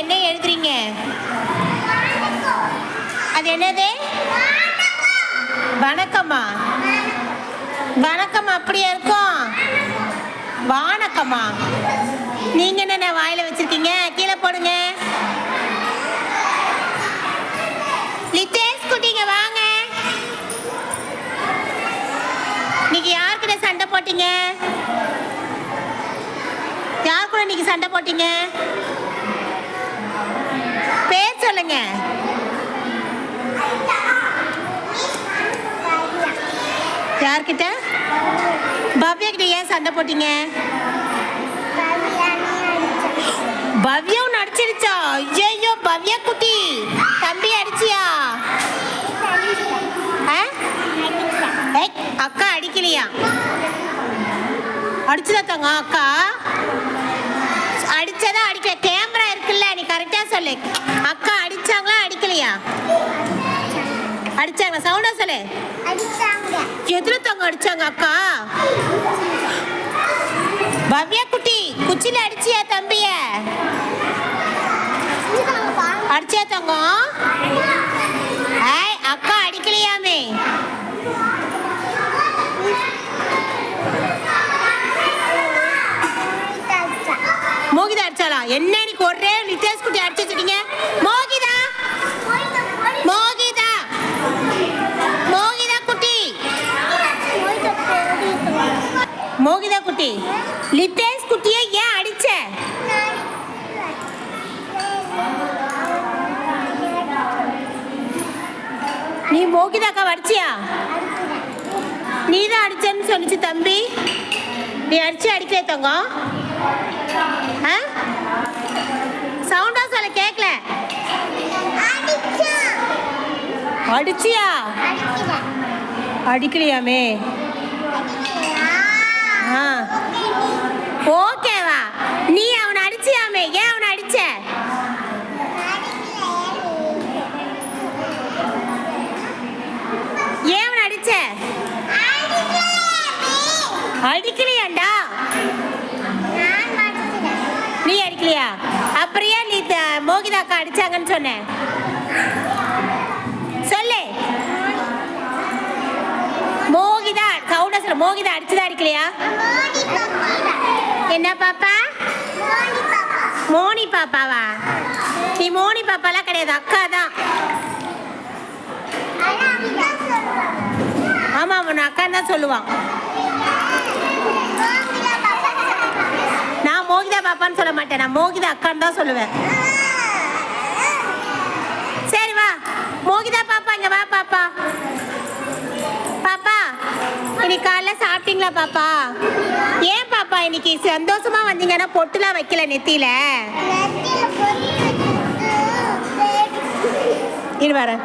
என்ன எழுதுறீங்க? அது என்னது? வணக்கம்மா. வணக்கம் அப்படியா இருக்கும்? வணக்கமா நீங்க என்ன வாயில வச்சிருக்கீங்க? கீழே போடுங்க. லித்தேஷ் குட்டிங்க வாங்க. நீங்க யார்கிட்ட சண்டை போட்டீங்க? யார் கூட இன்னைக்கு சண்டை போட்டீங்க? சொல்லுங்க யார்கிட்ட? பவ்யா கிட்ட ஏன் சண்டை போட்டீங்க? பவ்யாவும் நடிச்சிருச்சா? ஐயோ பவ்யா குட்டி. தம்பி அடிச்சியா? அக்கா அடிக்கலையா? அடிச்சுதா தங்க அக்கா? அடிச்சதா அடிக்கல. கேமரா இருக்குல்ல நீ கரெக்டா சொல்லு. அக்கா அடிச்சாங்களா அடிக்கலையா அடிச்சாங்க. சவுண்டா சொல்லு. எதுல தங்க அடிச்சாங்க அக்கா? பவ்யா குட்டி குச்சில அடிச்சியா தம்பிய? அடிச்சியா தங்கம்? அக்கா அடிக்கலையாமே. மோகிதா அடிச்சாளா? என்ன ஒரே நித்யாஸ் குட்டி அடிச்சு வச்சிருக்கீங்க. மோகிதா மோகிதா குட்டி மோகிதா குட்டி லித்தேஷ் குட்டியை ஏன் அடிச்ச? நீ மோகிதாக்கா அடிச்சியா நீ தான் அடிச்சேன்னு சொன்னிச்சு தம்பி. நீ அடிச்சு அடிக்கல தங்கம். சவுண்டா சொல்ல கேட்கல அடிச்சியா? அடிக்கலையாமே. ஓகேவா. நீ அவனை அடிச்சியாமே ஏன் அவனை அடிச்ச? ஏன் அவனை அடிச்ச? அடிக்கலையாண்டா. நீ அடிக்கலையா? அப்புறம் ஏன் நீ த- மோகிதா அக்கா அடிச்சாங்கன்னு சொன்ன சொல்லு மோகிதா சவுண்டா சொல்ல மோகிதா அடிச்சதா அடிக்கலையா என்ன பாப்பா? மோனி பாப்பாவா? நீ மோனி பாப்பாலாம் கிடையாது அக்கா தான். ஆமா அவன் அக்கா தான் சொல்லுவான். நான் மோகிதா பாப்பான்னு சொல்ல மாட்டேன் நான் மோகிதா அக்கான்னு தான் சொல்லுவேன் சரி வா மோகிதா பாப்பா இங்க வா பாப்பா பாப்பா இன்னைக்கு காலைல சாப்பிட்டீங்களா பாப்பா? ஏன் பாப்பா இன்னைக்கு சந்தோஷமா வந்தீங்கன்னா பொட்டுலாம் வைக்கல நெத்தியில? இரு வரேன்